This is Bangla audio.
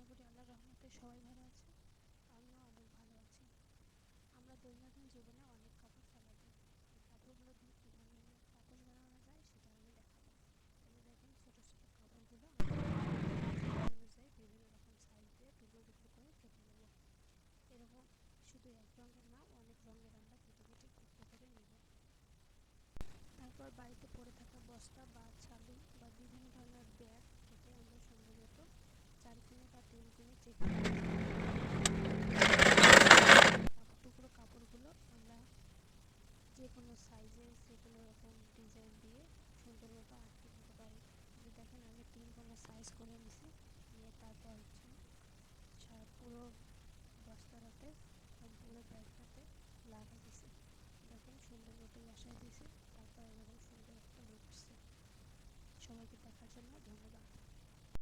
করি সবাই ভালো আছে। আমিও অনেক ভালো আছি। আমরা দৈনন্দিন জীবনে অনেক কাপড় ফেলা দিই কাপড়গুলো দিয়ে কীভাবে পাপোশ বানানো যায় সেটা আমি দেখাবো। এই দেখেন ছোটো ছোটো কাপড়গুলো অনুযায়ী বিভিন্ন রকম সাইজ দিয়ে টুকরো টুকরো করে কেটে নেব। এরকম শুধু এক রঙের না, অনেক রঙের আমরা কেটে কেটে টুকরো করে নেব। তারপর বাড়িতে পড়ে থাকা বস্তা বা ছালু বা বিভিন্ন ধরনের ব্যাগ কেটে আমরা সুন্দর মতো চার বা চেপে টুকরো কাপড়গুলো আমরা যে কোনো সাইজের যে কোনো রকম ডিজাইন দিয়ে সুন্দর মতো আটকে দিতে পারি দেখেন আমি তিন কোণে সাইজ করে নিছি নিয়ে তারপর হচ্ছে পুরো বস্তাটাতে পুরো ব্যাগটাতে লাগিয়ে দিছি দেখেন সুন্দর মতো বসাই দিছি